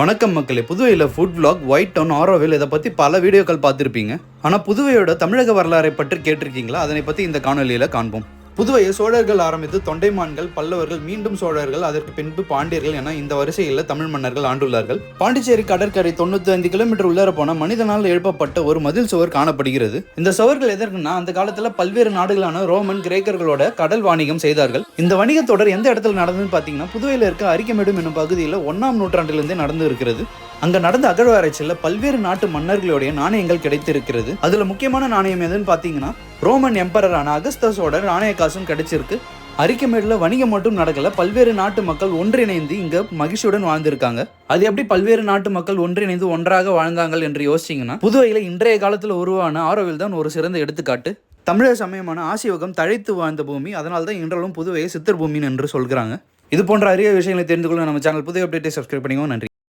வணக்கம் மக்களே புதுவையில் food vlog white town Auroville இதை பற்றி பல வீடியோக்கள் பார்த்துருப்பீங்க. ஆனால் புதுவையோட தமிழக வரலாறை பற்றி கேட்டிருக்கீங்களா? அதனை பற்றி இந்த காணொலியில் காண்போம். புதுவையை சோழர்கள் ஆரம்பித்து தொண்டைமான்கள் பல்லவர்கள் மீண்டும் சோழர்கள் அதற்கு பின்பு பாண்டியர்கள் என இந்த வரிசையில் தமிழ் மன்னர்கள் ஆண்டுள்ளார்கள். பாண்டிச்சேரி கடற்கரை தொண்ணூத்தி ஐந்து கிலோமீட்டர் உள்ளர போன மனிதனால் எழுப்பப்பட்ட ஒரு மதில் சுவர் காணப்படுகிறது. இந்த சுவர்கள் எதற்குன்னா அந்த காலத்துல பல்வேறு நாடுகளான ரோமன் கிரேக்கர்களோட கடல் வாணிகம் செய்தார்கள். இந்த வணிகத் தொடர் எந்த இடத்துல நடந்ததுன்னு பாத்தீங்கன்னா புதுவையில இருக்க அரிக்கமேடும் என்னும் பகுதியில் ஒன்னாம் நூற்றாண்டிலிருந்தே நடந்து இருக்கிறது அங்க நடந்த அகழ்வாராய்ச்சியில் பல்வேறு நாட்டு மன்னர்களுடைய நாணயங்கள் கிடைத்திருக்கிறது. அதுல முக்கியமான நாணயம் எதுன்னு பாத்தீங்கன்னா ரோமன் எம்பரரான அகஸ்தஸோட நாணய காசும் கிடைச்சிருக்கு அரிக்கமேடில் வணிகம் மட்டும் நடக்கல. பல்வேறு நாட்டு மக்கள் ஒன்றிணைந்து இங்க மகிழ்ச்சியுடன் வாழ்ந்திருக்காங்க. அது எப்படி பல்வேறு நாட்டு மக்கள் ஒன்றிணைந்து ஒன்றாக வாழ்ந்தாங்க என்று யோசிச்சிங்கன்னா புதுவையில் இன்றைய காலத்தில் உருவான ஆரோவில் தான் ஒரு சிறந்த எடுத்துக்காட்டு. தமிழர் சமயமான ஆசியோகம் தழைத்து வாழ்ந்த பூமி அதனால தான் இன்றளவும் புதுவையை சித்தர் பூமின்னு என்று சொல்கிறாங்க. இது போன்ற அரிய விஷயங்களை தெரிந்து கொள்ள நம்ம சேனல் புதிய அப்டேட்டை சப்ஸ்கிரைப் பண்ணிக்கோ நன்றி.